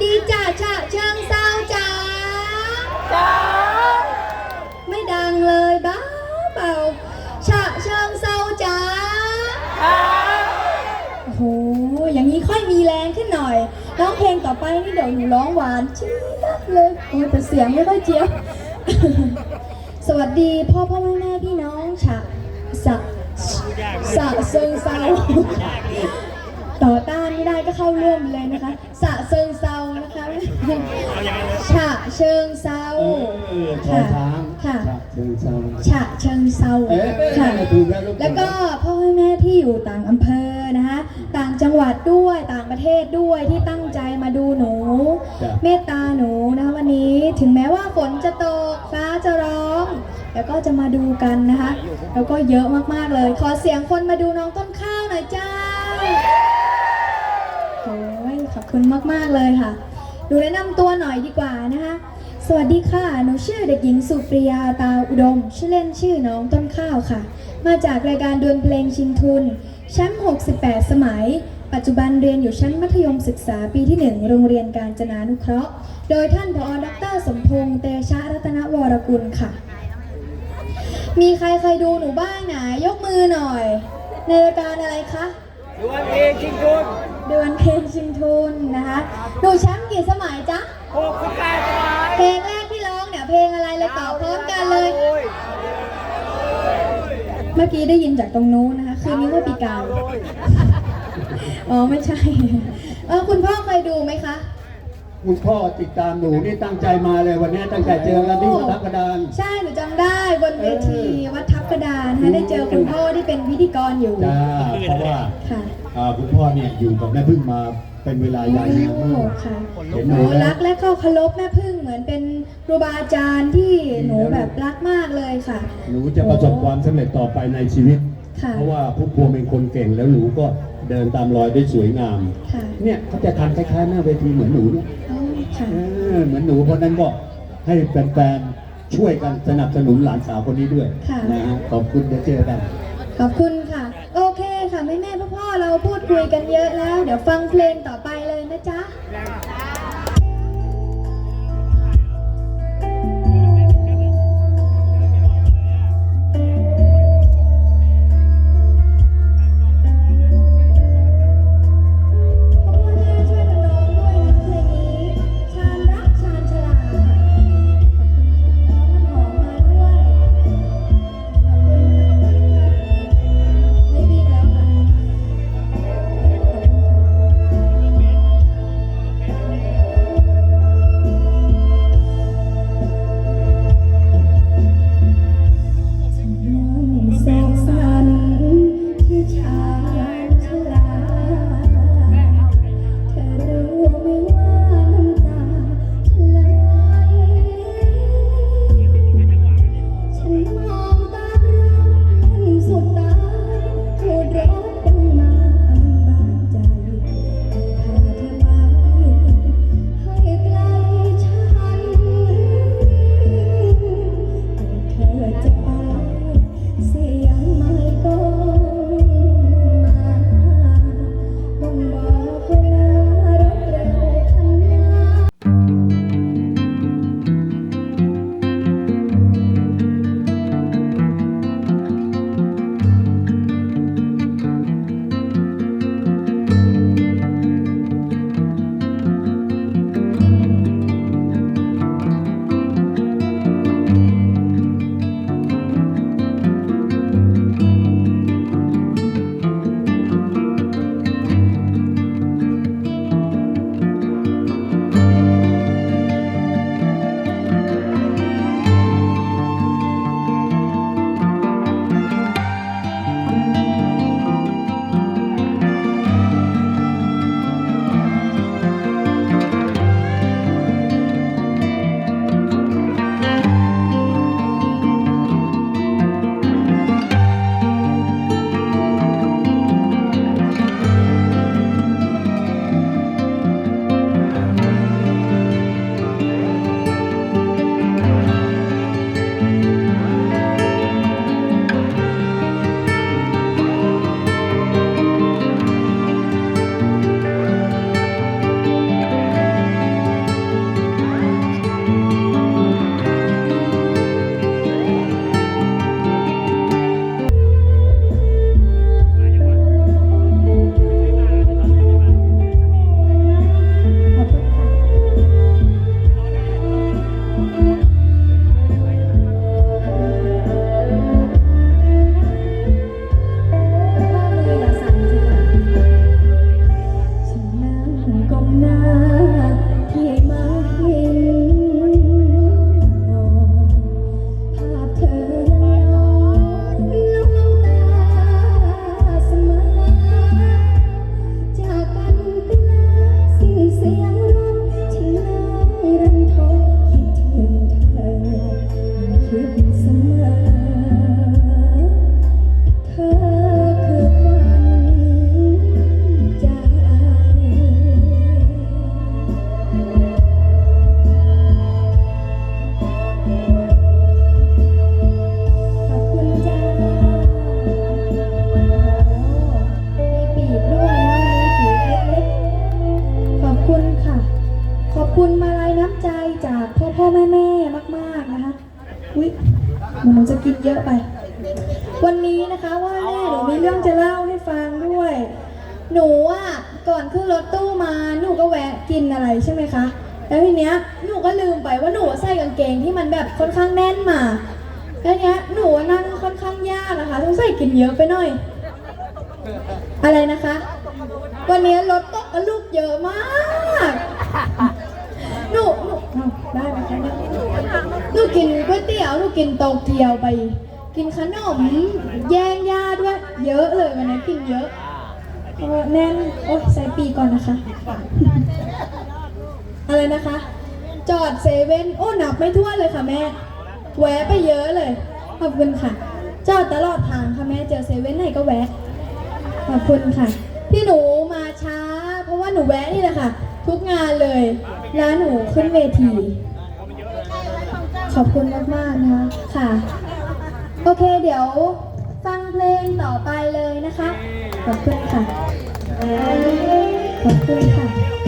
ดีจ้าชะเชิงเซาจ้าจ้าไม่ดังเลยบ้าเปล่าชะเชิงเซาจ้าอ่าโอ้โหอย่างนี้ค่อยมีแรงขึ้นหน่อยร้องเพลงต่อไปนี่เดี๋ยวหนูร้องหวานเจี๊ยบเลยโอ้แต่เสียงไม่ค่อยเจี๊ยบสวัสดีพ่อพ่อแม่แม่พี่น้องฉะสะสะเซิงเซาต่อต้านไม่ได้ก็เข้าเรื่องเลยนะคะสะเซิงเซานะคะฉะ เชิงเซาเออชอช้างค่ะเชิงเซาฉะเชิงเซาเอ๊ะค่ะ ถูกแล้วลูกแล้วก็พ่อแม่ที่อยู่ต่างอำเภอนะคะ ต่างจังหวัดด้วยต่างประเทศด้วยที่ตั้งใจมาดูหนู จ้ะเมตตาหนูนะคะวันนี้ถึงแม้ว่าฝนจะตกฟ้าจะร้องแล้วก็จะมาดูกันนะคะ แล้วก็เยอะมากๆเลย ขอเสียงคนมาดูน้องต้นข้าวหน่อยจ้าโอ้ยขอบคุณมากๆเลยค่ะ ดูแนะนำตัวหน่อยดีกว่านะคะ สวัสดีค่ะ หนูชื่อเด็กหญิงสุปริยาตาอุดม ชื่อเล่นชื่อน้องต้นข้าวค่ะ มาจากรายการดวลเพลงชิงทุน แชมป์ 68 สมัย ปัจจุบันเรียนอยู่ชั้นมัธยมศึกษาปีที่ 1 โรงเรียนการจนานุเคราะห์ โดยท่านผอดรสมพงษ์เตชะรัตนวรกุลค่ะ มีใครเคยดูหนูบ้างหนยกมือหน่อย ในรายการอะไรคะ ดวงเพลงชิงทุนดวลเพลงชิงทุนนะคะหนูแชมป์กี่สมัยจ๊ะหกสิบแปดสมัยเพลงแรกที่ร้องเนี่ยเพลงอะไรเลยตอบพร้อมกันเลยโอ้ยเมื่อกี้ได้ยินจากตรงนู้นนะคะ คืนนี้ว่าปีกายอ๋อไม่ใช่เออคุณพ่อเคยดูไหม คะคุณพ่อติดตามหนูนี่ตั้งใจมาเลยวันนี้ตั้งใจเจอกันที่วัดทับกระดาน ใช่หนูจำได้บนเวทีวัดทับกระดานนะคะได้เจอคุณพ่อที่เป็นพิธีกรอยู่จ้าเพราะว่าค่ะอ่าคุณพ่อเนี่ยอยู่กับแม่พึ่งมาเป็นเวลายาวนานโอ้มากค่ะเห็นหนูโอ้แล้รัวกและเข้าเคารพแม่พึ่งเหมือนเป็นครูบาอาจารย์ที่หนูแบบรักมากเลยค่ะ หนูจะประสบความสำเร็จต่อไปในชีวิต ค่ะ เพราะว่าผู้พวงเป็นคนเก่งแล้วหนูก็เดินตามรอยได้สวยงาม ค่ะ เนี่ยเขาจะทำคล้ายๆหน้าเวทีเหมือนหนูเนี่ยอ๋อค่ะ เออเหมือนหนูเพราะนั้นก็ให้แฟนๆช่วยกันสนับสนุนหลานสาวคนนี้ด้วยค่ะ นะฮะขอบคุณเดี๋ยวเจอกันขอบคุณค่ะ โอเคค่ะแม่แม่พ่อพ่อๆเราพูดคุยกันเยอะแล้ว เดี๋ยวฟังเพลงต่อไปเลยนะจ๊ะ คุณมาลัยน้ำใจจากพ่อพ่อแม่แม่มาก ๆ นะคะอุ๊ยหนูจะกินเยอะไป วันนี้นะคะว่าแม่หนูมีเรื่องจะเล่าให้ฟังด้วย หนูอะก่อนขึ้นรถตู้มาหนูก็แวะกินอะไรใช่ไหมคะ แล้วทีเนี้ยหนูก็ลืมไปว่าหนูใส่กางเกงที่มันแบบค่อนข้างแน่นมาแล้วเนี้ยหนูนั่งค่อนข้างยากนะคะต้องใส่กินเยอะไปหน่อย อะไรนะคะ วันนี้รถตกกระลุกเยอะมาก หนูหนูอ้าวได้ไหมคะเนี่ยหนู กินก๋วยเตี๋ยวหนูกินโตเกียวไป กินขนมแย่งญาด้วย เยอะเลยวันนี้กินเยอะเพราะว่าแน่นโอ๊ยใส่ปีก่อนนะคะ อะไรนะคะ จอดเซเว่นโอ้นับไม่ทั่วเลยค่ะแม่แวะไปเยอะเลย ขอบคุณค่ะ จอดตลอดทางค่ะแม่เจอเซเว่นไหนก็แวะ ขอบคุณค่ะ ที่หนูมาช้า เพราะว่าหนูแวะนี่แหละค่ะ ทุกงานเลย ร้านหนูขึ้นเวที อบคุณมากๆนะคะค่ะ โอเคเดี๋ยวฟังเพลงต่อไปเลยนะคะ ขอบคุณค่ะ ขอบคุณค่ะ